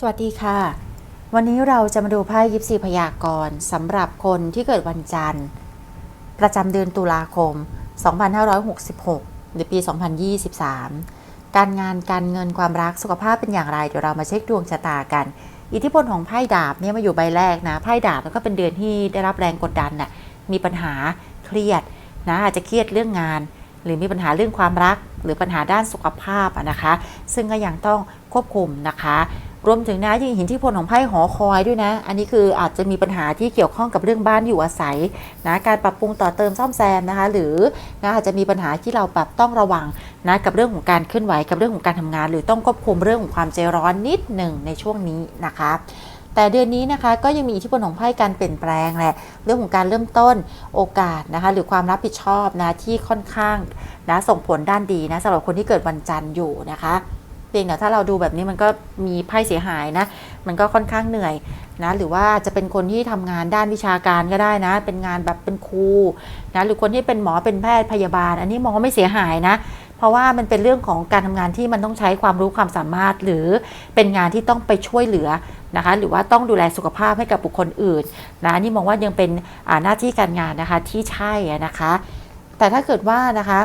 สวัสดีค่ะ วันนี้เราจะมาดูไพ่ยิปซีพยากรณ์สำหรับคนที่เกิดวันจันทร์ ประจำเดือนตุลาคม 2566 หรือปี 2023 การงานการเงินความรักสุขภาพเป็นอย่างไร เดี๋ยวเรามาเช็คดวงชะตากัน อิทธิพลของไพ่ดาบเนี่ยมาอยู่ใบแรกนะไพ่ดาบแล้วก็เป็นเดือนที่ได้รับแรงกดดันน่ะมีปัญหาเครียดนะอาจจะเครียดเรื่องงาน หรือมีปัญหาเรื่องความรัก หรือปัญหาด้านสุขภาพนะคะ ซึ่งก็ยังต้องควบคุมนะคะ รวมถึงนะยังเห็นที่พลของไพ่หอคอยด้วยนะ อันนี้คืออาจจะมีปัญหาที่เกี่ยวข้องกับเรื่องบ้านอยู่อาศัยนะการปรับปรุงต่อเติมซ่อมแซมนะคะ หรือนะอาจจะมีปัญหาที่เราแบบต้องระวังนะกับเรื่องของการเคลื่อนไหวกับเรื่องของการทำงาน หรือต้องควบคุมเรื่องของความใจร้อนนิดหนึ่งในช่วงนี้นะคะแต่เดือนนี้นะคะก็ยังมีอิทธิพลของไพ่การเปลี่ยนแปลงแหละเรื่องของการเริ่มต้นโอกาสนะคะหรือความรับผิดชอบนะที่ค่อนข้างนะส่งผลด้านดีนะสำหรับคนที่เกิดวันจันทร์อยู่นะคะ พียงแต่ถ้าเราดูแบบนี้มันก็มีไพ่เสียหายนะ มันก็ค่อนข้างเหนื่อยนะหรือว่าจะเป็นคนที่ทำงานด้านวิชาการก็ได้นะ เป็นงานแบบเป็นครูนะหรือคนที่เป็นหมอเป็นแพทย์พยาบาล อันนี้มองว่าไม่เสียหายนะ เพราะว่ามันเป็นเรื่องของการทำงานที่มันต้องใช้ความรู้ความสามารถ หรือเป็นงานที่ต้องไปช่วยเหลือนะคะ หรือว่าต้องดูแลสุขภาพให้กับบุคคลอื่นนะนี่มองว่ายังเป็นหน้าที่การงานนะคะที่ใช่นะคะ แต่ถ้าเกิดว่านะคะ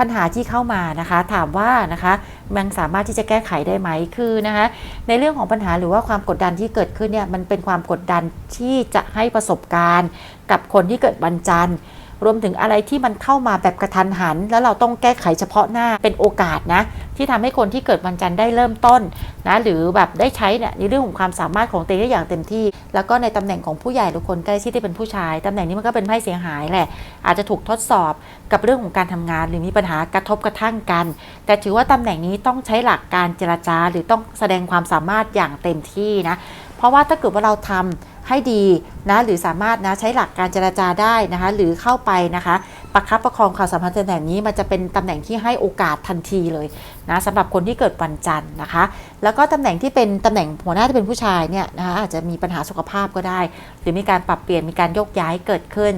ปัญหาที่เข้ามานะคะ ถามว่านะคะมันสามารถที่จะแก้ไขได้ไหมคือนะคะในเรื่องของปัญหาหรือว่าความกดดันที่เกิดขึ้นเนี่ยมันเป็นความกดดันที่จะให้ประสบการณ์ กับคนที่เกิดวันจันทร์ รวมถึงอะไรที่มันเข้ามาแบบกระทันหัน แล้วเราต้องแก้ไขเฉพาะหน้าเป็นโอกาสนะที่ทำให้คนที่เกิดวันจันทร์ได้เริ่มต้นนะหรือแบบได้ใช้เนี่ยในเรื่องของความสามารถของตัวเองได้อย่างเต็มที่ แล้วก็ในตำแหน่งของผู้ใหญ่หรือคนใกล้ชิดที่เป็นผู้ชายตำแหน่งนี้มันก็เป็นไพ่เสียหายแหละอาจจะถูกทดสอบกับเรื่องของการทำงาน หรือมีปัญหากระทบกระทั่งกัน แต่ถือว่าตำแหน่งนี้ต้องใช้หลักการเจรจา หรือต้องแสดงความสามารถอย่างเต็มที่นะเพราะว่าถ้าเกิดว่าเราทำ ให้ดีนะหรือสามารถนะใช้หลักการเจรจาได้นะคะ หรือเข้าไปนะคะประคับประคองความสัมพันธ์ตำแหน่งนี้มันจะเป็นตำแหน่งที่ให้โอกาสทันทีเลยนะสำหรับคนที่เกิดวันจันทร์นะคะ แล้วก็ตำแหน่งที่เป็นตำแหน่งหัวหน้าที่เป็นผู้ชายเนี่ยนะคะอาจจะมีปัญหาสุขภาพก็ได้ หรือมีการปรับเปลี่ยนมีการโยกย้ายเกิดขึ้น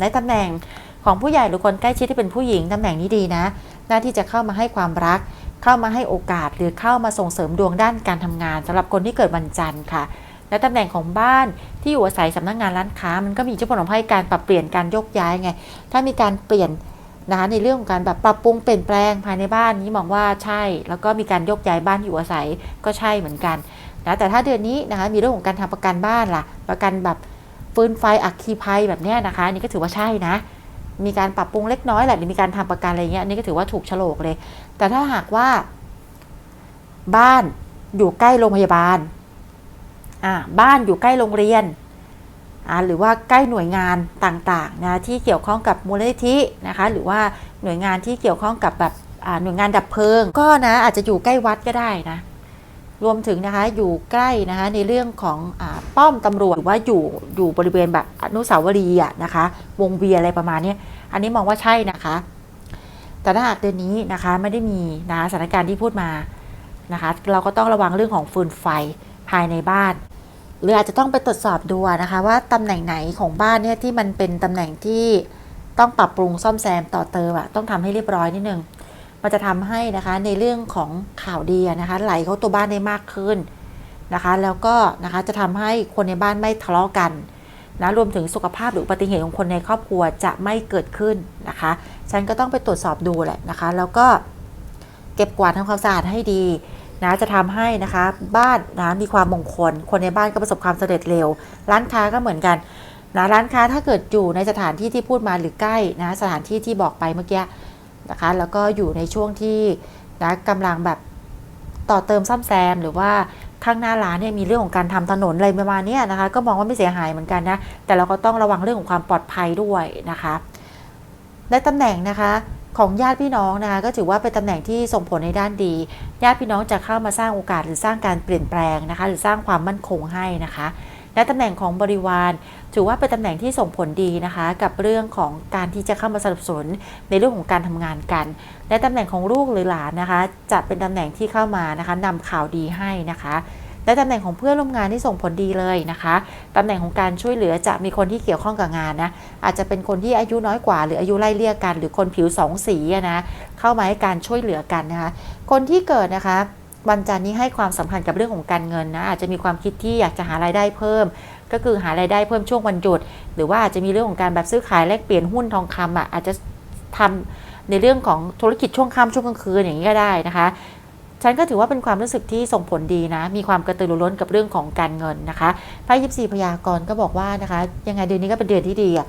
ในตำแหน่งของผู้ใหญ่หรือคนใกล้ชิดที่เป็นผู้หญิงตำแหน่งนี้ดีนะหน้าที่จะเข้ามาให้ความรัก เข้ามาให้โอกาสหรือเข้ามาส่งเสริมดวงด้านการทำงานสำหรับคนที่เกิดวันจันทร์ค่ะ และตำแหน่งของบ้านที่อยู่อาศัยสำนักงานร้านค้า มันก็มีอิทธิพลของให้การปรับเปลี่ยนการยกย้ายไง ถ้ามีการเปลี่ยนนะคะในเรื่องของการแบบปรับปรุงเปลี่ยนแปลงภายในบ้านนี้มองว่าใช่ แล้วก็มีการยกย้ายบ้านอยู่อาศัยก็ใช่เหมือนกันนะแต่ถ้าเดือนนี้นะคะมีเรื่องของการทำประกันบ้านล่ะ ประกันแบบฟืนไฟอัคคีภัยแบบนี้นะคะนี่ก็ถือว่าใช่นะ มีการปรับปรุงเล็กน้อยแหละหรือมีการทำประกันอะไรเงี้ยนนี้ก็ถือว่าถูกฉลกเลย แต่ถ้าหากว่า บ้านอยู่ใกล้โรงพยาบาล บ้านอยู่ใกล้โรงเรียน หรือว่าใกล้หน่วยงานต่างๆนะที่เกี่ยวข้องกับมูลนิธินะคะหรือว่าหน่วยงานที่เกี่ยวข้องกับแบบหน่วยงานดับเพลิง ก็นะอาจจะอยู่ใกล้วัดก็ได้นะรวมถึงนะคะอยู่ใกล้นะคะในเรื่องของอป้อมตำรวจหรือว่าอยู่อยู่บริเวณแบบอนุสาวรีย์นะคะ วงเวียอะไรประมาณนี้อันนี้มองว่าใช่นะคะ แต่ถ้าหากเดือนนี้นะคะไม่ได้มีนะสถานการณ์ที่พูดมานะคะ เราก็ต้องระวังเรื่องของฟืนไฟภายในบ้าน หรืออาจจะต้องไปตรวจสอบดูนะคะ ว่าตำแหน่งไหนของบ้านเนี่ยที่มันเป็นตำแหน่งที่ต้องปรับปรุงซ่อมแซมต่อเติมอะต้องทำให้เรียบร้อยนิดนึงมันจะทำให้นะคะในเรื่องของข่าวดีนะคะ ไหลเข้าตัวบ้านได้มากขึ้นนะคะ แล้วก็นะคะจะทำให้คนในบ้านไม่ทะเลาะกันนะรวมถึงสุขภาพหรืออุบัติเหตุของคนในครอบครัวจะไม่เกิดขึ้นนะคะ ฉันก็ต้องไปตรวจสอบดูแหละนะคะ แล้วก็เก็บกวาดทำความสะอาดให้ดี นะจะทำให้นะคะบ้านนะมีความมงคล คนในบ้านก็ประสบความสำเร็จเร็ว ร้านค้าก็เหมือนกันนะร้านค้าถ้าเกิดอยู่ในสถานที่ที่พูดมาหรือใกล้นะสถานที่ที่บอกไปเมื่อกี้นะคะแล้วก็อยู่ในช่วงที่นะกำลังแบบต่อเติมซ่อมแซมหรือว่าข้างหน้าร้านเนี่ยมีเรื่องของการทำถนนอะไรประมาณนี้นะคะ ก็มองว่าไม่เสียหายเหมือนกันนะแต่เราก็ต้องระวังเรื่องของความปลอดภัยด้วยนะคะ และตำแหน่งนะคะ ของญาติพี่น้องนะคะก็ถือว่าเป็นตำแหน่งที่ส่งผลในด้านดี ญาติพี่น้องจะเข้ามาสร้างโอกาสหรือสร้างการเปลี่ยนแปลงนะคะ หรือสร้างความมั่นคงให้นะคะ และตำแหน่งของบริวารถือว่าเป็นตำแหน่งที่ส่งผลดีนะคะ กับเรื่องของการที่จะเข้ามาสนับสนุนในเรื่องของการทำงานกัน และตำแหน่งของลูกหรือหลานนะคะ จะเป็นตำแหน่งที่เข้ามานะคะนำข่าวดีให้นะคะ และตำแหน่งของเพื่อนร่วมงานที่ส่งผลดีเลยนะคะตำแหน่งของการช่วยเหลือจะมีคนที่เกี่ยวข้องกับงานนะอาจจะเป็นคนที่อายุน้อยกว่า หรืออายุไล่เลี่ยกัน หรือคนผิวสองสีนะเข้ามาให้การช่วยเหลือกันนะคะคนที่เกิดนะคะวันจันทร์นี้ให้ความสำคัญกับเรื่องของการเงินนะอาจจะมีความคิดที่อยากจะหารายได้เพิ่ม ก็คือหารายได้เพิ่มช่วงวันหยุด หรือว่าอาจจะมีเรื่องของการแบบซื้อขายแลกเปลี่ยนหุ้นทองคำอะอาจจะทำในเรื่องของธุรกิจช่วงค่ำช่วงกลางคืนอย่างนี้ก็ได้นะคะ ฉันก็ถือว่าเป็นความรู้สึกที่ส่งผลดีนะ มีความกระตือรือร้นกับเรื่องของการเงินนะคะไพ่ยิบสี่พยากรณ์ก็บอกว่านะคะ ยังไงเดือนนี้ก็เป็นเดือนที่ดีอะ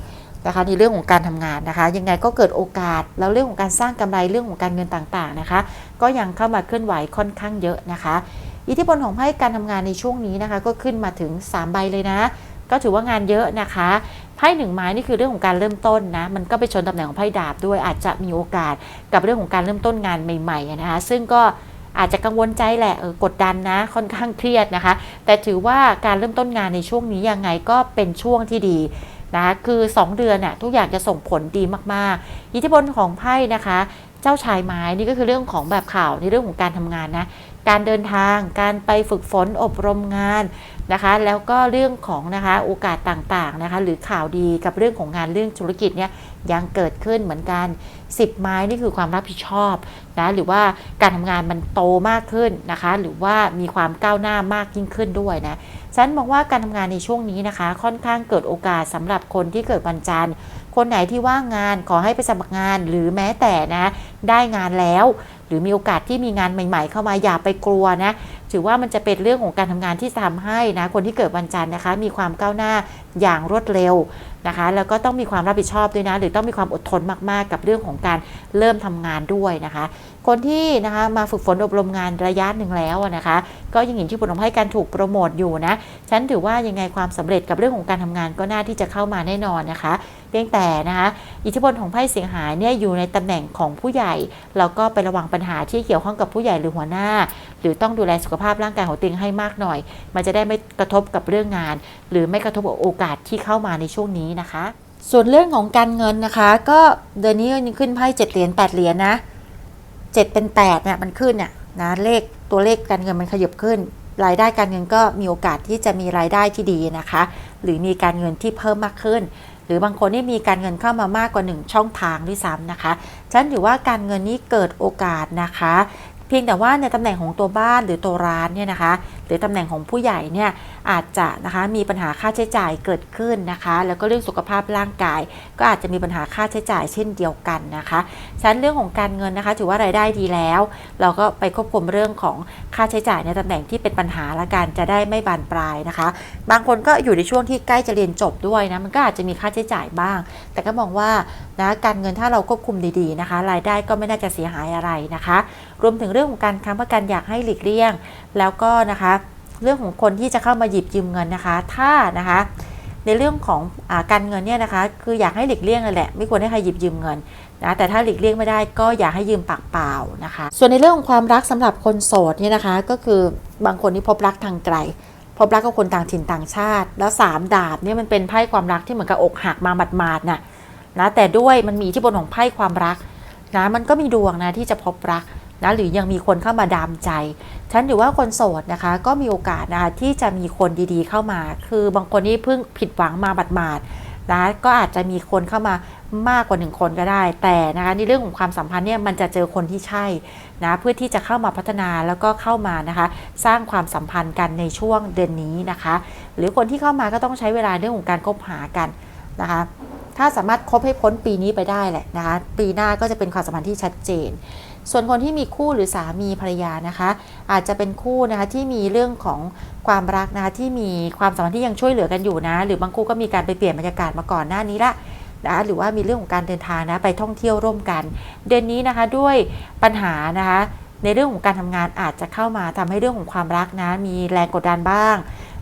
นะคะในเรื่องของการทำงานนะคะ ยังไงก็เกิดโอกาสแล้วเรื่องของการสร้างกำไรเรื่องของการเงินต่างๆนะคะ ก็ยังเข้ามาเคลื่อนไหวค่อนข้างเยอะนะคะ อิทธิพลของไพ่การทำงานในช่วงนี้นะคะ ก็ขึ้นมาถึง 3 ใบเลยนะ ก็ถือว่างานเยอะนะคะไพ่หนึ่งไม้นี่คือเรื่องของการเริ่มต้นนะมันก็ไปชนตำแหน่งของไพ่ดาบด้วยอาจจะมีโอกาสกับเรื่องของการเริ่มต้นงานใหม่ๆนะคะซึ่งก็ อาจจะกังวลใจแหละออกดดันนะ ค่อนข้างเครียดนะคะ แต่ถือว่าการเริ่มต้นงานในช่วงนี้ยังไงก็เป็นช่วงที่ดีนะคะคือ 2 เดือนน่ะทุกอย่างจะส่งผลดีมากๆ อิทธิพลของไพ่นะคะ เจ้าชายไม้นี่ก็คือเรื่องของแบบข่าวในเรื่องของการทำงานนะการเดินทางการไปฝึกฝนอบรมงานนะคะ แล้วก็เรื่องของนะคะโอกาสต่างๆนะคะ หรือข่าวดีกับเรื่องของงานเรื่องธุรกิจเนี่ยยังเกิดขึ้นเหมือนกัน 10 ไม้นี่คือความรับผิดชอบนะหรือว่าการทำงานมันโตมากขึ้นนะคะ หรือว่ามีความก้าวหน้ามากยิ่งขึ้นด้วยนะฉันมองว่าการทำงานในช่วงนี้นะคะ ค่อนข้างเกิดโอกาสสำหรับคนที่เกิดวันจันทร์ คนไหนที่ว่างงานขอให้ไปสมัครงานหรือแม้แต่นะได้งานแล้ว หรือมีโอกาสที่มีงานใหม่ ๆ เข้ามาอย่าไปกลัวนะถือว่ามันจะเป็นเรื่องของการทำงานที่ทำให้นะคนที่เกิดวันจันทร์นะคะ มีความก้าวหน้าอย่างรวดเร็ว นะคะแล้วก็ต้องมีความรับผิดชอบด้วยนะ หรือต้องมีความอดทนมากๆ กับเรื่องของการเริ่มทำงานด้วยนะคะ คนที่นะคะมาฝึกฝนอบรมงานระยะหนึ่งแล้วนะคะ ก็ยังเห็นที่ผลของให้การถูกโปรโมทอยู่นะ ฉันถือว่ายังไงความสำเร็จกับเรื่องของการทำงานก็น่าที่จะเข้ามาแน่นอนนะคะเพียงแต่นะคะอิทธิพลของไพ่เสียงหายเนี่ยอยู่ในตำแหน่งของผู้ใหญ่แล้วก็ไประวังปัญหาที่เกี่ยวข้องกับผู้ใหญ่หรือหัวหน้า หรือต้องดูแลสุขภาพร่างกายของตัวเองให้มากหน่อย มันจะได้ไม่กระทบกับเรื่องงาน หรือไม่กระทบกับโอกาสที่เข้ามาในช่วงนี้นะคะ ส่วนเรื่องของการเงินนะคะ ก็เดือนนี้ยังขึ้นไพ่เจ็ดเหรียญแปดเหรียญนะเจ็ดเป็นแปดเนี่ยมันขึ้นเนี่ยนะเลขตัวเลขการเงินมันขยับขึ้น รายได้การเงินก็มีโอกาสที่จะมีรายได้ที่ดีนะคะ หรือมีการเงินที่เพิ่มมากขึ้น หรือบางคนนี่มีการเงินเข้ามามากกว่า 1 ช่องทางด้วยซ้ำนะคะฉันถือว่าการเงินนี้เกิดโอกาสนะคะ เพียงแต่ว่าในตำแหน่งของตัวบ้านหรือตัวร้านเนี่ยนะคะ รือตำแหน่งของผู้ใหญ่เนี่ยอาจจะนะคะมีปัญหาค่าใช้จ่ายเกิดขึ้นนะคะ แล้วก็เรื่องสุขภาพร่างกาย ก็อาจจะมีปัญหาค่าใช้จ่ายเช่นเดียวกันนะคะฉะนั้นเรื่องของการเงินนะคะถือว่ารายได้ดีแล้ว เราก็ไปควบคุมเรื่องของค่าใช้จ่ายในตำแหน่งที่เป็นปัญหาละกันจะได้ไม่บานปลายนะคะ บางคนก็อยู่ในช่วงที่ใกล้จะเรียนจบด้วยนะมันก็อาจจะมีค่าใช้จ่ายบ้าง แต่ก็มองว่านะการเงินถ้าเราควบคุมดีๆนะคะ รายได้ก็ไม่น่าจะเสียหายอะไรนะคะ รวมถึงเรื่องของการค้ำประกันอยากให้หลีกเลี่ยง แล้วก็นะคะเรื่องของคนที่จะเข้ามาหยิบยืมเงินนะคะ ถ้านะคะ ในเรื่องของอการเงินเนี่ยนะคะ คืออยากให้หลีกเลี่ยงเลยแหละ ไม่ควรให้ใครหยิบยืมเงินนะแต่ถ้าหลีกเลี่ยงไม่ได้ก็อย่าให้ยืมปากเปล่านะคะ ส่วนในเรื่องของความรักสำหรับคนโสดเนี่ยนะคะ ก็คือบางคนที่พบรักทางไกล พบรักกับคนต่างถิ่นต่างชาติ แล้วสามดาบเนี่ยมันเป็นไพ่ความรักที่เหมือนกับอกหักมาหมาดๆน่ะนะแต่ด้วยมันมีที่บนของไพ่ความรักนะมันก็มีดวงนะที่จะพบรัก นะหรือยังมีคนเข้ามาดามใจ ฉันถือว่าคนโสดนะคะ ก็มีโอกาสนะคะที่จะมีคนดีๆเข้ามา คือบางคนที่เพิ่งผิดหวังมาบัดมาดๆนะก็อาจจะมีคนเข้ามามากกว่าหนึ่งคนก็ได้ แต่นะคะในเรื่องของความสัมพันธ์เนี่ยมันจะเจอคนที่ใช่นะเพื่อที่จะเข้ามาพัฒนาแล้วก็เข้ามานะคะ สร้างความสัมพันธ์กันในช่วงเดือนนี้นะคะ หรือคนที่เข้ามาก็ต้องใช้เวลาเรื่องของการคบหากันนะคะถ้าสามารถคบให้พ้นปีนี้ไปได้แหละนะคะ ปีหน้าก็จะเป็นความสัมพันธ์ที่ชัดเจน ส่วนคนที่มีคู่หรือสามีภรรยานะคะ อาจจะเป็นคู่นะคะที่มีเรื่องของความรักนะคะที่มีความสัมพันธ์ที่ยังช่วยเหลือกันอยู่นะ หรือบางคู่ก็มีการไปเปลี่ยนบรรยากาศมาก่อนหน้านี้ละนะหรือว่ามีเรื่องของการเดินทางนะไปท่องเที่ยวร่วมกัน เดือนนี้นะคะด้วยปัญหานะคะในเรื่องของการทำงานอาจจะเข้ามาทำให้เรื่องของความรักนะ มีแรงกดดันบ้าง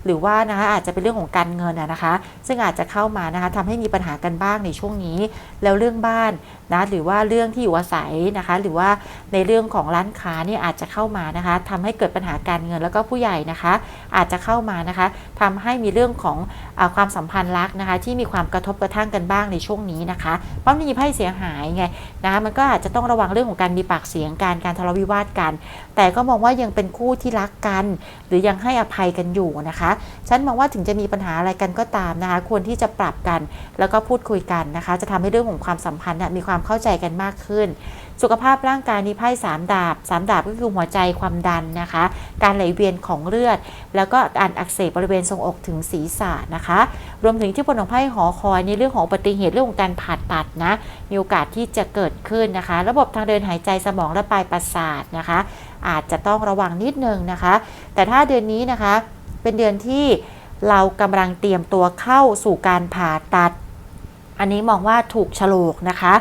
หรือว่านะคะอาจจะเป็นเรื่องของการเงินนะคะ ซึ่งอาจจะเข้ามานะคะทำให้มีปัญหากันบ้างในช่วงนี้ แล้วเรื่องบ้าน นะหรือว่าเรื่องที่อยู่อาศัยนะคะ หรือว่าในเรื่องของร้านค้าเนี่ยอาจจะเข้ามานะคะทำให้เกิดปัญหาการเงินแล้วก็ผู้ใหญ่นะคะ อาจจะเข้ามานะคะทำให้มีเรื่องของอความสัมพันธ์รักนะคะ ที่มีความกระทบกระทั่งกันบ้างในช่วงนี้นะคะเพราะมีไพ่เสียหายไงนะคะมันก็อาจจะต้องระวังเรื่องของการมีปากเสียงการการทะเลาะวิวาทกัน แต่ก็มองว่ายังเป็นคู่ที่รักกัน หรือยังให้อภัยกันอยู่นะคะ ฉันมองว่าถึงจะมีปัญหาอะไรกันก็ตามนะคะ ควรที่จะปรับกัน แล้วก็พูดคุยกันนะคะ จะทำให้เรื่องของความสัมพันธ์เนี่ยมีความความเข้าใจกันมากขึ้น สุขภาพร่างกายนี้ไพ่สามดาบสามดาบก็คือหัวใจความดันนะคะ การไหลเวียนของเลือด แล้วก็การอักเสบบริเวณทรงอกถึงศีรษะนะคะ รวมถึงที่พลของไพ่หอคอยในเรื่องของอุบัติเหตุเรื่องของการผ่าตัดนะมีโอกาสที่จะเกิดขึ้นนะคะ ระบบทางเดินหายใจสมองและปลายประสาทนะคะ อาจจะต้องระวังนิดนึงนะคะ แต่ถ้าเดือนนี้นะคะเป็นเดือนที่เรากำลังเตรียมตัวเข้าสู่การผ่าตัด อันนี้มองว่าถูกฉลกนะคะ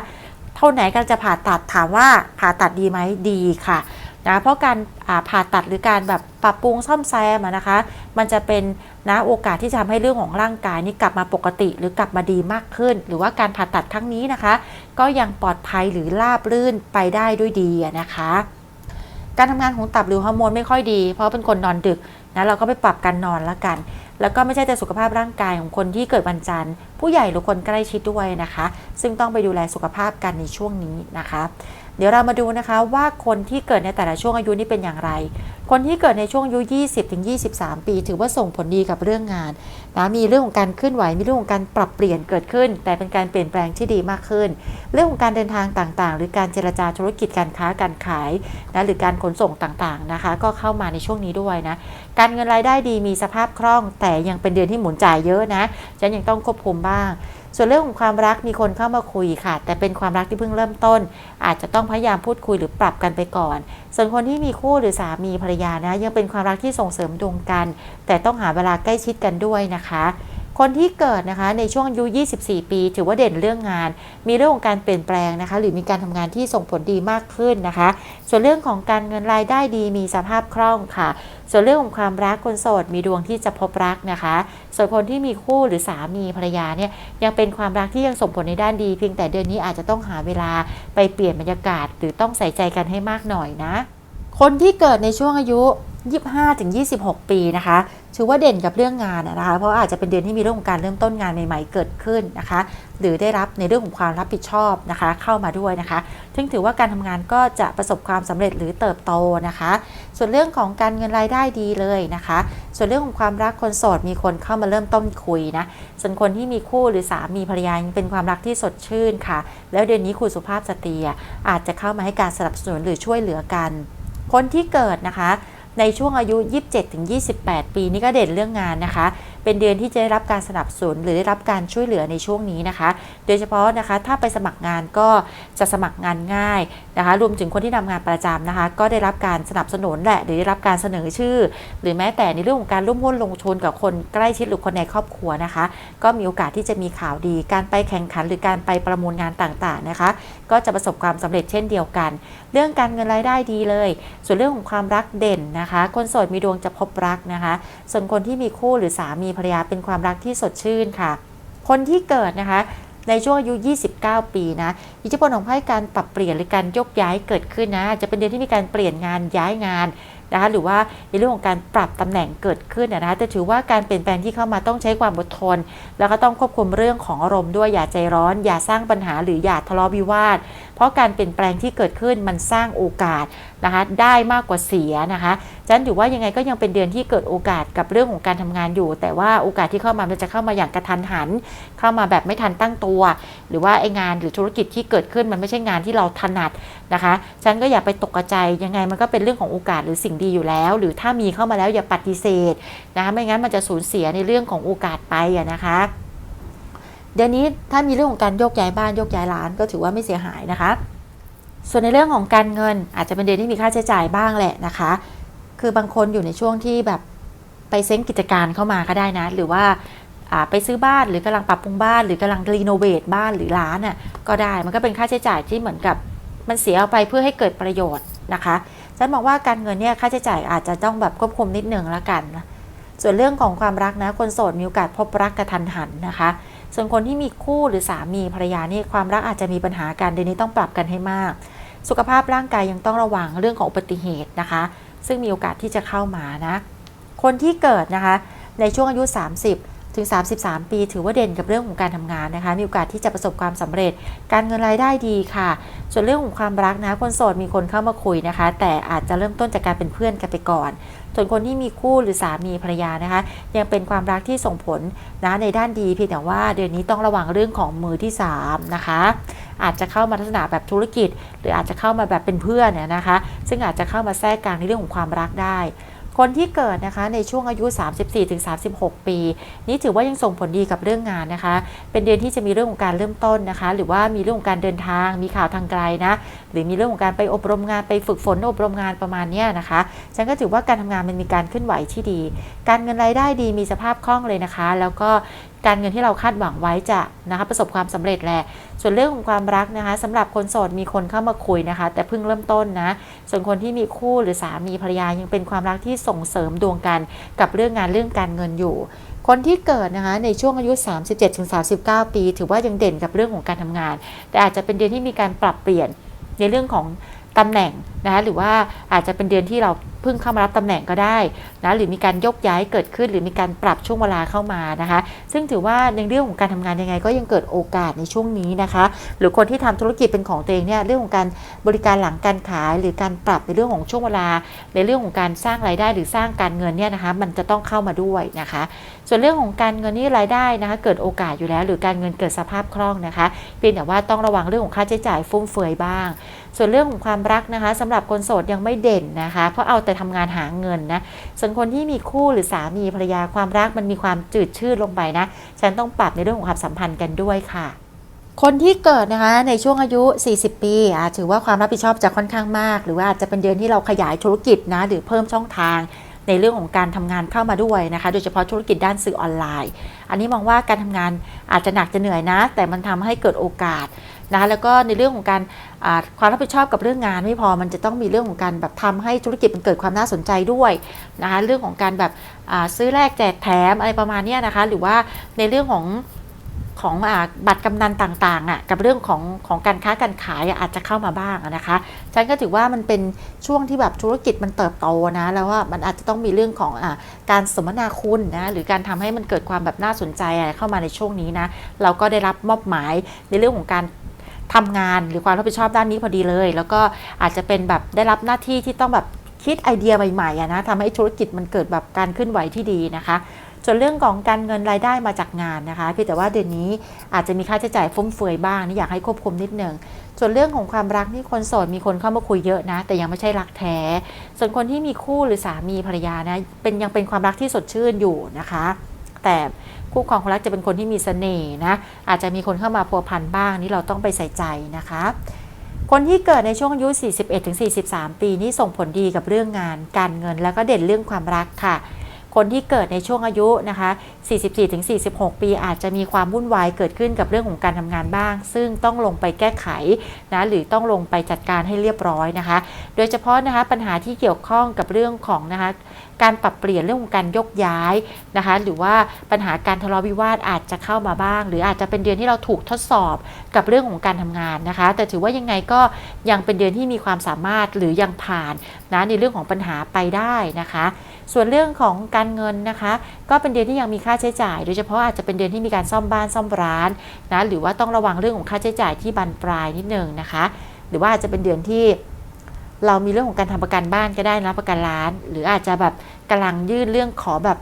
เท่าไหนกันจะผ่าตัดถามว่าผ่าตัดดีไหมดีค่ะนะเพราะการผ่าตัดหรือการแบบปรับปรุงซ่อมแซมนะคะ มันจะเป็นนะโอกาสที่จะทำให้เรื่องของร่างกายนี่กลับมาปกติหรือกลับมาดีมากขึ้น หรือว่าการผ่าตัดครั้งนี้นะคะ ก็ยังปลอดภัยหรือราบรื่นไปได้ด้วยดีนะคะการทำงานของตับหรือฮอร์โมนไม่ค่อยดี เพราะเป็นคนนอนดึกนะเราก็ไปปรับการนอนละกัน แล้วก็ไม่ใช่แต่สุขภาพร่างกายของคนที่เกิดวันจันทร์ ผู้ใหญ่หรือคนใกล้ชิดด้วยนะคะ ซึ่งต้องไปดูแลสุขภาพกันในช่วงนี้นะคะ เดี๋ยวเรามาดูนะคะว่าคนที่เกิดในแต่ละช่วงอายุนี่เป็นอย่างไร คนที่เกิดในช่วงอายุ 20 ถึง 23 ปี ถือว่าส่งผลดีกับเรื่องงานนะมีเรื่องของการเคลื่อนไหว มีเรื่องของการปรับเปลี่ยนเกิดขึ้น แต่เป็นการเปลี่ยนแปลงที่ดีมากขึ้น เรื่องของการเดินทางต่างๆ หรือการเจรจาธุรกิจการค้าการขายนะหรือการขนส่งต่างๆนะคะ ก็เข้ามาในช่วงนี้ด้วยนะ การเงินรายได้ดีมีสภาพคล่อง แต่ยังเป็นเดือนที่หมุนจ่ายเยอะนะฉันยังต้องควบคุมบ้าง ส่วนเรื่องของความรักมีคนเข้ามาคุยค่ะ แต่เป็นความรักที่เพิ่งเริ่มต้น อาจจะต้องพยายามพูดคุยหรือปรับกันไปก่อน ส่วนคนที่มีคู่หรือสามีภรรยานะยังเป็นความรักที่ส่งเสริมดวงกัน แต่ต้องหาเวลาใกล้ชิดกันด้วยนะคะ คนที่เกิดนะคะในช่วงอายุ 24 ปี ถือว่าเด่นเรื่องงาน มีเรื่องของการเปลี่ยนแปลงนะคะ หรือมีการทำงานที่ส่งผลดีมากขึ้นนะคะ ส่วนเรื่องของการเงินรายได้ดีมีสภาพคล่องค่ะ ส่วนเรื่องของความรักคนโสดมีดวงที่จะพบรักนะคะ ส่วนคนที่มีคู่หรือสามีภรรยาเนี่ยยังเป็นความรักที่ยังส่งผลในด้านดี เพียงแต่เดือนนี้อาจจะต้องหาเวลาไปเปลี่ยนบรรยากาศ หรือต้องใส่ใจกันให้มากหน่อยนะ คนที่เกิดในช่วงอายุ 25-26 ปีนะคะถือว่าเด่นกับเรื่องงานนะคะ เพราะอาจจะเป็นเดือนที่มีเรื่องของการเริ่มต้นงานใหม่ๆ เกิดขึ้นนะคะ หรือได้รับในเรื่องของความรับผิดชอบนะคะ เข้ามาด้วยนะคะ ซึ่งถือว่าการทำงานก็จะประสบความสำเร็จหรือเติบโตนะคะ ส่วนเรื่องของการเงินรายได้ดีเลยนะคะ ส่วนเรื่องของความรักคนโสดมีคนเข้ามาเริ่มต้นคุยนะ ส่วนคนที่มีคู่หรือสามีภรรยายเป็นความรักที่สดชื่นค่ะ แล้วเดือนนี้คุณสุภาพสตรีอาจจะเข้ามาให้การสนับสนุนหรือช่วยเหลือกัน คนที่เกิดนะคะในช่วงอายุ 27-28 ปีนี่ก็เด่นเรื่องงานนะคะ เป็นเดือนที่จะได้รับการสนับสนุนหรือได้รับการช่วยเหลือในช่วงนี้นะคะ โดยเฉพาะนะคะถ้าไปสมัครงานก็จะสมัครงานง่ายนะคะรวมถึงคนที่ทำงานประจำนะคะ ก็ได้รับการสนับสนุนแหละหรือได้รับการเสนอชื่อ หรือแม้แต่ในเรื่องของการร่วมหุ้นลงทุนกับคนใกล้ชิดหรือคนในครอบครัวนะคะ ก็มีโอกาสที่จะมีข่าวดี การไปแข่งขันหรือการไปประมูลงานต่างๆนะคะ ก็จะประสบความสำเร็จเช่นเดียวกัน เรื่องการเงินรายได้ดีเลย ส่วนเรื่องของความรักเด่นนะคะ คนโสดมีดวงจะพบรักนะคะ ส่วนคนที่มีคู่หรือสามีภรรยาเป็นความรักที่สดชื่นค่ะ คนที่เกิดนะคะ ในช่วงอายุ 29 ปีนะ อิทธิพลของไพ่การปรับเปลี่ยนหรือการยกย้ายเกิดขึ้นนะจะเป็นเดือนที่มีการเปลี่ยนงานย้ายงานนะคะหรือว่าในเรื่องของการปรับตำแหน่งเกิดขึ้นนะคะแต่ถือว่าการเปลี่ยนแปลงที่เข้ามาต้องใช้ความอดทน แล้วก็ต้องควบคุมเรื่องของอารมณ์ด้วยอย่าใจร้อน อย่าสร้างปัญหาหรืออย่าทะเลาะวิวาท เพราะการเปลี่ยนแปลงที่เกิดขึ้นมันสร้างโอกาสนะคะได้มากกว่าเสียนะคะฉะนั้นถือว่ายังไงก็ยังเป็นเดือนที่เกิดโอกาสกับเรื่องของการทำงานอยู่ แต่ว่าโอกาสที่เข้ามามันจะเข้ามาอย่างกระทันหัน เข้ามาแบบไม่ทันตั้งตัว หรือว่าไองานหรือธุรกิจที่เกิดขึ้นมันไม่ใช่งานที่เราถนัดนะคะฉันก็อย่าไปตกใจยังไงมันก็เป็นเรื่องของโอกาสหรือสิ่งดีอยู่แล้ว หรือถ้ามีเข้ามาแล้วอย่าปฏิเสธนะคะไม่งั้นมันจะสูญเสียในเรื่องของโอกาสไปนะคะ ดี๋ยวนี้ถ้ามีเรื่องของการโยกย้ายบ้านโยกย้ายร้านก็ถือว่าไม่เสียหายนะคะ ส่วนในเรื่องของการเงินอาจจะเป็นเดือนที่มีค่าใช้จ่ายบ้างแหละนะคะ คือบางคนอยู่ในช่วงที่แบบไปเซ้งกิจการเข้ามาก็ได้นะ หรือว่าไปซื้อบ้านหรือกำลังปรับปรุงบ้านหรือกำลังรีโนเวทบ้านหรือร้านน่ะก็ได้มันก็เป็นค่าใช้จ่ายที่เหมือนกับมันเสียเอาไปเพื่อให้เกิดประโยชน์นะคะฉันมองว่าการเงินเนี่ยค่าใช้จ่ายอาจจะต้องแบบควบคุมนิดนึงละกัน ส่วนเรื่องของความรักนะคนโสดมีโอกาสพบรักกระทันหันนะคะ ส่วนคนที่มีคู่หรือสามีภรรยานี่ความรักอาจจะมีปัญหากันเดือนนี้ต้องปรับกันให้มาก สุขภาพร่างกายยังต้องระวังเรื่องของอุบัติเหตุนะคะ ซึ่งมีโอกาสที่จะเข้ามานะ คนที่เกิดนะคะในช่วงอายุ 30 ถึง 33 ปีถือว่าเด่นกับเรื่องของการทำงานนะคะ มีโอกาสที่จะประสบความสำเร็จ การเงินรายได้ดีค่ะ ส่วนเรื่องของความรักนะคนโสดมีคนเข้ามาคุยนะคะ แต่อาจจะเริ่มต้นจากการเป็นเพื่อนกันไปก่อน ส่วนคนที่มีคู่หรือสามีภรรยานะคะ ยังเป็นความรักที่ส่งผลนะในด้านดีเพียงแต่ว่าเดือนนี้ต้องระวังเรื่องของมือที่ 3 นะคะอาจจะเข้ามาลักษณะแบบธุรกิจ หรืออาจจะเข้ามาแบบเป็นเพื่อนเนี่ยนะคะ ซึ่งอาจจะเข้ามาแทรกกลางในเรื่องของความรักได้ คนที่เกิดนะคะในช่วงอายุ 34-36 ปี นี่ถือว่ายังส่งผลดีกับเรื่องงานนะคะ เป็นเดือนที่จะมีเรื่องของการเริ่มต้นนะคะ หรือว่ามีเรื่องของการเดินทาง มีข่าวทางไกลนะ หรือมีเรื่องของการไปอบรมงานไปฝึกฝนอบรมงานประมาณนี้นะคะ ฉันก็ถือว่าการทำงานมันมีการเคลื่อนไหวที่ดี การเงินรายได้ดีมีสภาพคล่องเลยนะคะ แล้วก็การเงินที่เราคาดหวังไว้จะนะคะประสบความสำเร็จแหละ ส่วนเรื่องของความรักนะคะสำหรับคนโสดมีคนเข้ามาคุยนะคะ แต่เพิ่งเริ่มต้นนะ ส่วนคนที่มีคู่หรือสามีภรรยายังเป็นความรักที่ส่งเสริมดวงกันกับเรื่องงานเรื่องการเงินอยู่ คนที่เกิดนะคะในช่วงอายุ 37-39 ปี ถือว่ายังเด่นกับเรื่องของการทำงาน แต่อาจจะเป็นเดือนที่มีการปรับเปลี่ยน ในเรื่องของ ตำแหน่งนะคะหรือว่าอาจจะเป็นเดือนที่เราเพิ่งเข้ามารับตำแหน่งก็ได้นะหรือมีการยกย้ายเกิดขึ้น หรือมีการปรับช่วงเวลาเข้ามานะคะ ซึ่งถือว่าในเรื่องของการทำงานยังไง ก็ยังเกิดโอกาสในช่วงนี้นะคะ หรือคนที่ทำธุรกิจเป็นของตัวเองเนี่ยเรื่องของการบริการหลังการขาย หรือการปรับในเรื่องของช่วงเวลา ในเรื่องของการสร้างรายได้หรือสร้างการเงินเนี่ยนะคะมันจะต้องเข้ามาด้วยนะคะ ส่วนเรื่องของการเงินนี่รายได้นะคะ เกิดโอกาสอยู่แล้ว หรือการเงินเกิดสภาพคล่องนะคะเพียงแต่ว่าต้องระวังเรื่องของค่าใช้จ่ายฟุ่มเฟือยบ้าง ส่วนเรื่องของความรักนะคะสำหรับคนโสดยังไม่เด่นนะคะ เพราะเอาแต่ทำงานหาเงินนะส่วนคนที่มีคู่หรือสามีภรรยาความรักมันมีความจืดชืดลงไปนะ ฉันต้องปรับในเรื่องของความสัมพันธ์กันด้วยค่ะคนที่เกิดนะคะในช่วงอายุ 40 ปีอาจถือว่าความรับผิดชอบจะค่อนข้างมาก หรือว่าอาจจะเป็นเดือนที่เราขยายธุรกิจนะหรือเพิ่มช่องทางในเรื่องของการทำงานเข้ามาด้วยนะคะ โดยเฉพาะธุรกิจด้านสื่อออนไลน์ อันนี้มองว่าการทำงานอาจจะหนักจะเหนื่อยนะ แต่มันทำให้เกิดโอกาสนะะแล้วก็ในเรื่องของการ ความรับผิดชอบกับเรื่องงานไม่พอมันจะต้องมีเรื่องของการแบบทำให้ธุรกิจมันเกิดความน่าสนใจด้วยนะคะเรื่องของการแบบซื้อแลกแจกแถมอะไรประมาณนี้นะคะ หรือว่าในเรื่องของของอบัตรกำนันต่างๆอะกับเรื่องของของการค้าการขายอาจจะเข้ามาบ้างนะคะฉันก็ถือว่ามันเป็นช่วงที่แบบธุรกิจมันเติบโตนะแล้วว่ามันอาจจะต้องมีเรื่องของอการสมนาคุณนะหรือการทำให้มันเกิดความแบบน่าสนใจอะไรเข้ามาในช่วงนี้นะเราก็ได้รับมอบหมายในเรื่องของการ ทำงานหรือความรับผิดชอบด้านนี้พอดีเลย แล้วก็อาจจะเป็นแบบได้รับหน้าที่ที่ต้องแบบคิดไอเดียใหม่ๆนะทำให้ธุรกิจมันเกิดแบบการเคลื่อนไหวที่ดีนะคะส่วนเรื่องของการเงินรายได้มาจากงานนะคะเพียงแต่ว่าเดือนนี้อาจจะมีค่าใช้จ่ายฟุ่มเฟือยบ้างนี่อยากให้ควบคุมนิดนึงส่วนเรื่องของความรักนี่คนโสดมีคนเข้ามาคุยเยอะนะ แต่ยังไม่ใช่รักแท้ ส่วนคนที่มีคู่หรือสามีภรรยานะเป็นยังเป็นความรักที่สดชื่นอยู่นะคะ แต่ คู่ครองคนรักจะเป็นคนที่มีเสน่ห์นะ อาจจะมีคนเข้ามาพัวพันบ้างนี่เราต้องไปใส่ใจนะคะ คนที่เกิดในช่วงอายุ 41-43 ปีนี่ส่งผลดีกับเรื่องงาน การเงินแล้วก็เด่นเรื่องความรักค่ะ คนที่เกิดในช่วงอายุนะคะ 44-46 ปีอาจจะมีความวุ่นวายเกิดขึ้นกับเรื่องของการทำงานบ้าง ซึ่งต้องลงไปแก้ไขนะหรือต้องลงไปจัดการให้เรียบร้อยนะคะ โดยเฉพาะนะคะปัญหาที่เกี่ยวข้องกับเรื่องของนะคะการปรับเปลี่ยนเรื่องของการยกย้ายนะคะหรือว่าปัญหาการทะเลาะวิวาทอาจจะเข้ามาบ้าง หรืออาจจะเป็นเดือนที่เราถูกทดสอบกับเรื่องของการทำงานนะคะ แต่ถือว่ายังไงก็ยังเป็นเดือนที่มีความสามารถหรือยังผ่านนะในเรื่องของปัญหาไปได้นะคะ ส่วนเรื่องของการเงินนะคะ ก็เป็นเดือนที่ยังมีค่าใช้จ่าย โดยเฉพาะอาจจะเป็นเดือนที่มีการซ่อมบ้านซ่อมร้านนะหรือว่าต้องระวังเรื่องของค่าใช้จ่ายที่บานปลายนิดนึงนะคะ หรือว่าอาจจะเป็นเดือนที่เรามีเรื่องของการทำประกันบ้านก็ได้นะประกันร้าน หรืออาจจะแบบกำลังยื่นเรื่องขอแบบ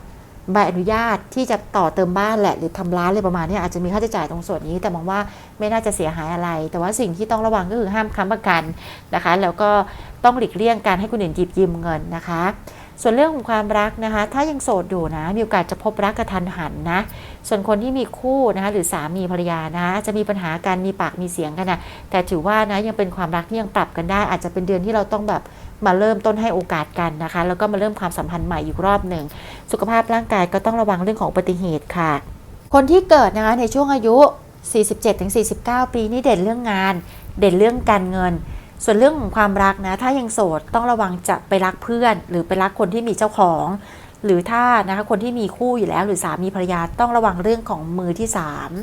ใบอนุญาตที่จะต่อเติมบ้านแหละ หรือทำร้านอะไรประมาณนี้อาจจะมีค่าใช้จ่ายตรงส่วนนี้ แต่มองว่าไม่น่าจะเสียหายอะไร แต่ว่าสิ่งที่ต้องระวังก็คือห้ามค้ำประกันนะคะ แล้วก็ต้องหลีกเลี่ยงการให้คนอื่นหยิบยืมเงินนะคะ ส่วนเรื่องของความรักนะคะ ถ้ายังโสดอยู่นะ มีโอกาสจะพบรักกระทันหันนะ ส่วนคนที่มีคู่นะคะหรือสามีภรรยานะ จะมีปัญหาการมีปากมีเสียงกันนะแต่ถือว่านะยังเป็นความรักที่ยังปรับกันได้ อาจจะเป็นเดือนที่เราต้องแบบมาเริ่มต้นให้โอกาสกันนะคะ แล้วก็มาเริ่มความสัมพันธ์ใหม่อีกรอบหนึ่งสุขภาพร่างกายก็ต้องระวังเรื่องของอุบัติเหตุค่ะ คนที่เกิดนะคะในช่วงอายุ 47-49 ปีนี่เด่นเรื่องงาน เด่นเรื่องการเงิน ส่วนเรื่องของความรักนะ ถ้ายังโสดต้องระวังจะไปรักเพื่อน หรือไปรักคนที่มีเจ้าของ หรือถ้านะคะคนที่มีคู่อยู่แล้ว หรือสามีภรรยาต้องระวังเรื่องของมือที่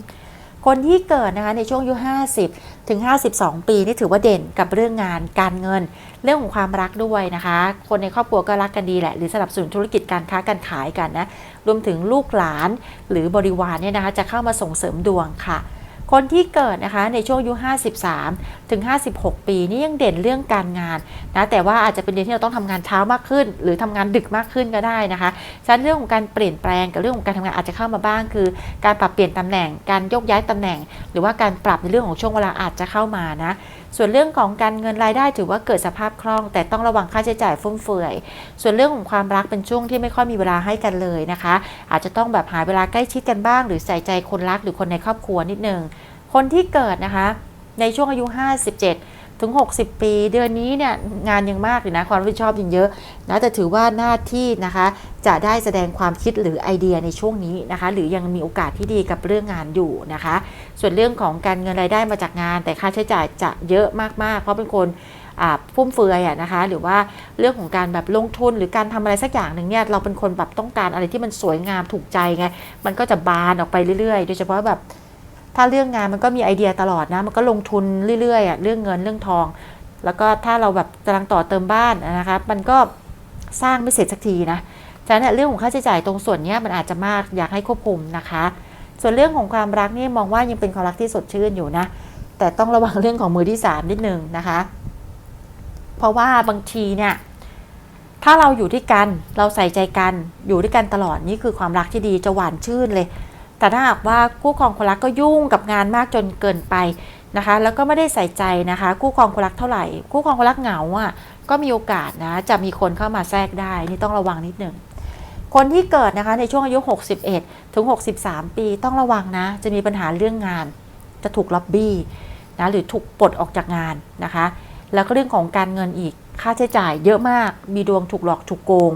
3 คนที่เกิดนะคะในช่วงอายุ50 ถึง 52 ปีนี่ถือว่าเด่นกับเรื่องงานการเงิน เรื่องของความรักด้วยนะคะ คนในครอบครัวก็รักกันดีแหละ หรือสนับสนุนธุรกิจการค้าการขายกันนะรวมถึงลูกหลานหรือบริวารเนี่ยนะคะจะเข้ามาส่งเสริมดวงค่ะ คนที่เกิดนะคะในช่วงอายุ 53 ถึง 56 ปีนี่ยังเด่นเรื่องการงานนะแต่ว่าอาจจะเป็นเดือนที่เราต้องทำงานเช้ามากขึ้น หรือทำงานดึกมากขึ้นก็ได้นะคะฉะนั้นเรื่องของการเปลี่ยนแปลงกับเรื่องของการทำงานอาจจะเข้ามาบ้าง คือ การปรับเปลี่ยนตำแหน่งการยกย้ายตำแหน่ง หรือว่าการปรับในเรื่องของช่วงเวลาอาจจะเข้ามานะ ส่วนเรื่องของการเงินรายได้ถือว่าเกิดสภาพคล่อง แต่ต้องระวังค่าใช้จ่ายฟุ่มเฟือย ส่วนเรื่องของความรักเป็นช่วงที่ไม่ค่อยมีเวลาให้กันเลยนะคะ อาจจะต้องแบบหาเวลาใกล้ชิดกันบ้าง หรือใส่ใจคนรักหรือคนในครอบครัวนิดนึงคนที่เกิดนะคะ ในช่วงอายุ 57 ถึง 60 ปี เดือนนี้เนี่ยงานยังมากเลยนะ ความรับผิดชอบยังเยอะนะแต่ถือว่าหน้าที่นะคะจะได้แสดงความคิดหรือไอเดียในช่วงนี้นะคะ หรือยังมีโอกาสที่ดีกับเรื่องงานอยู่นะคะ ส่วนเรื่องของการเงินรายได้มาจากงาน แต่ค่าใช้จ่ายจะเยอะมากๆ เพราะเป็นคนอ่าฟุ่มเฟือยอะนะคะ หรือว่าเรื่องของการแบบลงทุนหรือการทำอะไรสักอย่างหนึ่งเนี่ยเราเป็นคนแบบต้องการอะไรที่มันสวยงามถูกใจไงมันก็จะบานออกไปเรื่อยๆ โดยเฉพาะแบบ ถ้าเรื่องงานมันก็มีไอเดียตลอดนะ มันก็ลงทุนเรื่อยๆอะเรื่องเงินเรื่องทอง แล้วก็ถ้าเราแบบกำลังต่อเติมบ้านนะคะมันก็สร้างไม่เสร็จสักทีนะฉะนั้นเรื่องของค่าใช้จ่ายตรงส่วนนี้มันอาจจะมากอยากให้ควบคุมนะคะ ส่วนเรื่องของความรักนี่มองว่ายังเป็นความรักที่สดชื่นอยู่นะ แต่ต้องระวังเรื่องของมือที่สามนิดนึงนะคะ เพราะว่าบางทีเนี่ยถ้าเราอยู่ด้วยกันเราใส่ใจกันอยู่ด้วยกันตลอดนี่คือความรักที่ดีจะหวานชื่นเลย แต่ถ้าหากว่าคู่ครองคนรักก็ยุ่งกับงานมากจนเกินไปนะคะ แล้วก็ไม่ได้ใส่ใจนะคะ คู่ครองคนรักเท่าไหร่ คู่ครองคนรักเหงาอะก็มีโอกาสนะจะมีคนเข้ามาแทรกได้ นี่ต้องระวังนิดหนึ่งคนที่เกิดนะคะในช่วงอายุ 61 ถึง 63 ปีต้องระวังนะ จะมีปัญหาเรื่องงาน จะถูกล็อบบี้นะหรือถูกปลดออกจากงานนะคะ แล้วก็เรื่องของการเงินอีกค่าใช้จ่ายเยอะมาก มีดวงถูกหลอกถูกโกง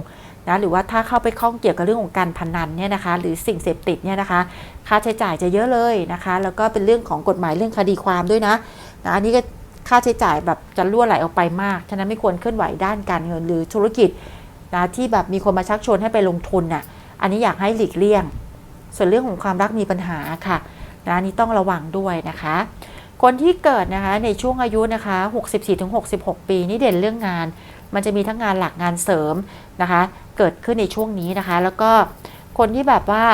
นะหรือว่าถ้าเข้าไปข้องเกี่ยวกับเรื่องของการพนันเนี่ยนะคะ หรือสิ่งเสพติดเนี่ยนะคะ ค่าใช้จ่ายจะเยอะเลยนะคะ แล้วก็เป็นเรื่องของกฎหมายเรื่องคดีความด้วยนะนะอันนี้ก็ค่าใช้จ่ายแบบจะล่วไหลออกไปมาก ฉะนั้นไม่ควรเคลื่อนไหวด้านการเงินหรือธุรกิจนะที่แบบมีคนมาชักชวนให้ไปลงทุนน่ะ อันนี้อยากให้หลีกเลี่ยง ส่วนเรื่องของความรักมีปัญหาค่ะนะอันนี้ต้องระวังด้วยนะคะ คนที่เกิดนะคะในช่วงอายุนะคะ 64-66 ปี นี่เด่นเรื่องงาน มันจะมีทั้งงานหลักงานเสริมนะคะ เกิดขึ้นในช่วงนี้นะคะ แล้วก็คนที่แบบว่า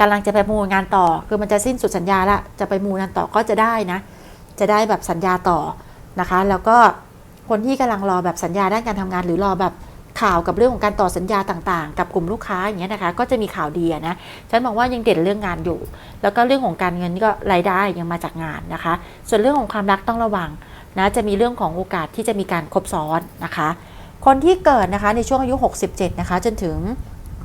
กำลังจะไปมูลงานต่อ คือมันจะสิ้นสุดสัญญาละจะไปมูลงานต่อก็จะได้นะ จะได้แบบสัญญาต่อนะคะ แล้วก็คนที่กำลังรอแบบสัญญาด้านการทำงาน หรือรอแบบข่าวกับเรื่องของการต่อสัญญาต่างๆ กับกลุ่มลูกค้าอย่างเงี้ยนะคะ ก็จะมีข่าวดีนะฉันมองว่ายังเด่นเรื่องงานอยู่ แล้วก็เรื่องของการเงินก็รายได้ยังมาจากงานนะคะ ส่วนเรื่องของความรักต้องระวัง นะจะมีเรื่องของโอกาสที่จะมีการครบซ้อนนะคะ คนที่เกิดนะคะในช่วงอายุ 67 นะคะ จนถึง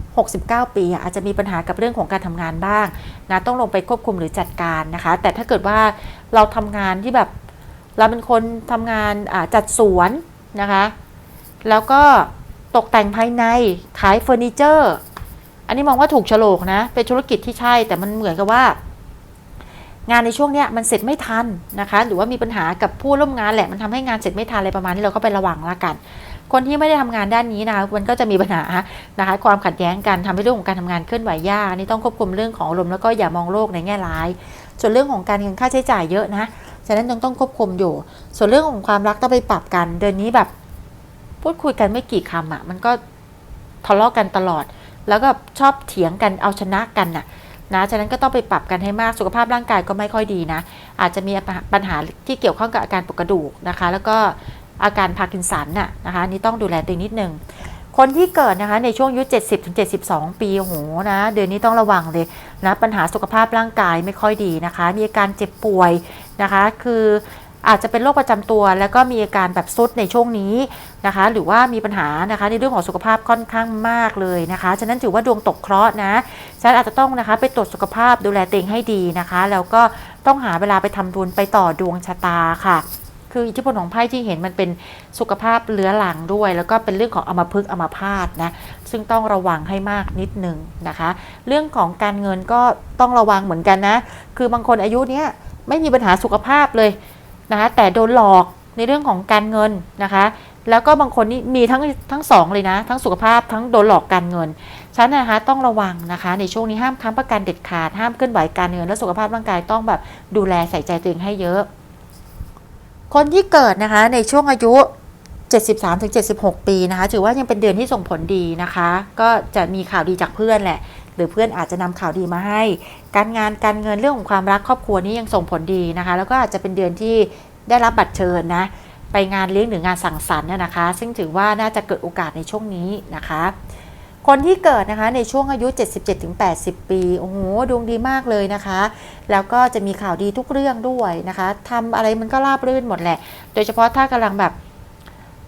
69 ปีอาจจะมีปัญหากับเรื่องของการทำงานบ้างนะต้องลงไปควบคุมหรือจัดการนะคะ แต่ถ้าเกิดว่าเราทำงานที่แบบเราเป็นคนทำงานจัดสวนนะคะ แล้วก็ตกแต่งภายในขายเฟอร์นิเจอร์ อันนี้มองว่าถูกโฉลกนะ เป็นธุรกิจที่ใช่แต่มันเหมือนกับว่า งานในช่วงเนี้ยมันเสร็จไม่ทันนะคะ หรือว่ามีปัญหากับผู้ร่วมงานแหละมันทำให้งานเสร็จไม่ทันอะไรประมาณนี้เราก็ไประวังละกัน คนที่ไม่ได้ทำงานด้านนี้นะคะมันก็จะมีปัญหานะคะความขัดแย้งกันทำให้เรื่องของการทำงานเคลื่อนไหวยากนนี่ต้องควบคุมเรื่องของอารมณ์แล้วก็อย่ามองโลกในแง่ร้าย ส่วนเรื่องของการเงินค่าใช้จ่ายเยอะนะฉะนั้นยังต้องควบคุมอยู่ ส่วนเรื่องของความรักต้องไปปรับกัน เดือนนี้แบบ พูดคุยกันไม่กี่คำอะ่ะ มันก็ทะเลาะกันตลอด แล้วก็ชอบเถียงกันเอาชนะกันน่ะ นะฉะนั้นก็ต้องไปปรับกันให้มากสุขภาพร่างกายก็ไม่ค่อยดีนะ อาจจะมีปัญหาที่เกี่ยวข้องกับอาการปวดกระดูกนะคะ แล้วก็อาการพาร์กินสันน่ะนะคะนี่ต้องดูแลตัวเองนิดนึงคนที่เกิดนะคะในช่วงอายุ 70ถึง72 ปีโอ้โหนะเดือนนี้ต้องระวังเลยนะปัญหาสุขภาพร่างกายไม่ค่อยดีนะคะ มีอาการเจ็บป่วยนะคะ คือ อาจจะเป็นโรคประจำตัว แล้วก็มีอาการแบบซุดในช่วงนี้นะคะ หรือว่ามีปัญหานะคะในเรื่องของสุขภาพค่อนข้างมากเลยนะคะ ฉะนั้นถือว่าดวงตกเคราะห์นะฉะนั้นอาจจะต้องนะคะไปตรวจสุขภาพดูแลตัวเองให้ดีนะคะ แล้วก็ต้องหาเวลาไปทำบุญไปต่อดวงชะตาค่ะคืออิทธิพลของไพ่ที่เห็นมันเป็นสุขภาพเลื้อหลังด้วย แล้วก็เป็นเรื่องของอมพฤกอมพาตนะซึ่งต้องระวังให้มากนิดนึงนะคะ เรื่องของการเงินก็ต้องระวังเหมือนกันนะ คือบางคนอายุเนี้ยไม่มีปัญหาสุขภาพเลย นะคะแต่โดนหลอกในเรื่องของการเงินนะคะ แล้วก็บางคนนี่มีทั้งทั้งสองเลยนะ ทั้งสุขภาพทั้งโดนหลอกการเงินฉันนะคะต้องระวังนะคะ ในช่วงนี้ห้ามค้ำประกันเด็ดขาดห้ามเคลื่อนไหวการเงิน และสุขภาพร่างกายต้องแบบดูแลใส่ใจตัวเองให้เยอะ คนที่เกิดนะคะในช่วงอายุ73-76 ปีนะคะ ถือว่ายังเป็นเดือนที่ส่งผลดีนะคะ ก็จะมีข่าวดีจากเพื่อนแหละ หรือเพื่อนอาจจะนำข่าวดีมาให้ การงานการเงินเรื่องของความรักครอบครัวนี้ยังส่งผลดีนะคะ แล้วก็อาจจะเป็นเดือนที่ได้รับบัตรเชิญนะไปงานเลี้ยงหรืองานสังสรรค์น่ะนะคะ ซึ่งถือว่าน่าจะเกิดโอกาสในช่วงนี้นะคะ คนที่เกิดนะคะในช่วงอายุ 77-80 ปีโอ้โหดวงดีมากเลยนะคะ แล้วก็จะมีข่าวดีทุกเรื่องด้วยนะคะทำอะไรมันก็ราบรื่นหมดแหละ โดยเฉพาะถ้ากำลังแบบ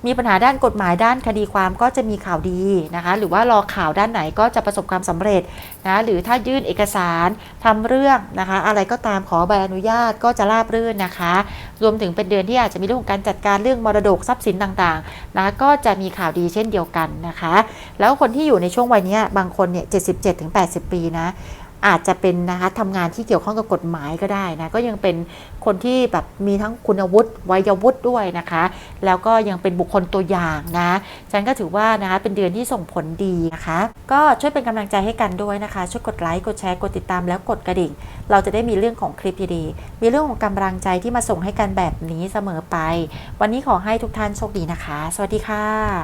มีปัญหาด้านกฎหมายด้านคดีความก็จะมีข่าวดีนะคะ หรือว่ารอข่าวด้านไหนก็จะประสบความสำเร็จนะหรือถ้ายื่นเอกสารทำเรื่องนะคะ อะไรก็ตามขอใบอนุญาตก็จะราบรื่นนะคะ รวมถึงเป็นเดือนที่อาจจะมีเรื่องของการจัดการเรื่องมรดกทรัพย์สินต่างๆนะก็จะมีข่าวดีเช่นเดียวกันนะคะ แล้วคนที่อยู่ในช่วงวัยนี้บางคนเนี่ย77-80ปีนะ อาจจะเป็นนะคะทำงานที่เกี่ยวข้องกับกฎหมายก็ได้นะก็ยังเป็นคนที่แบบมีทั้งคุณวุฒิวัยวุฒิด้วยนะคะ แล้วก็ยังเป็นบุคคลตัวอย่างนะฉันก็ถือว่านะคะเป็นเดือนที่ส่งผลดีนะคะ ก็ช่วยเป็นกำลังใจให้กันด้วยนะคะ ช่วยกดไลค์กดแชร์กดติดตามแล้วกดกระดิ่ง เราจะได้มีเรื่องของคลิปดีๆมีเรื่องของกำลังใจที่มาส่งให้กันแบบนี้เสมอไป วันนี้ขอให้ทุกท่านโชคดีนะคะ สวัสดีค่ะ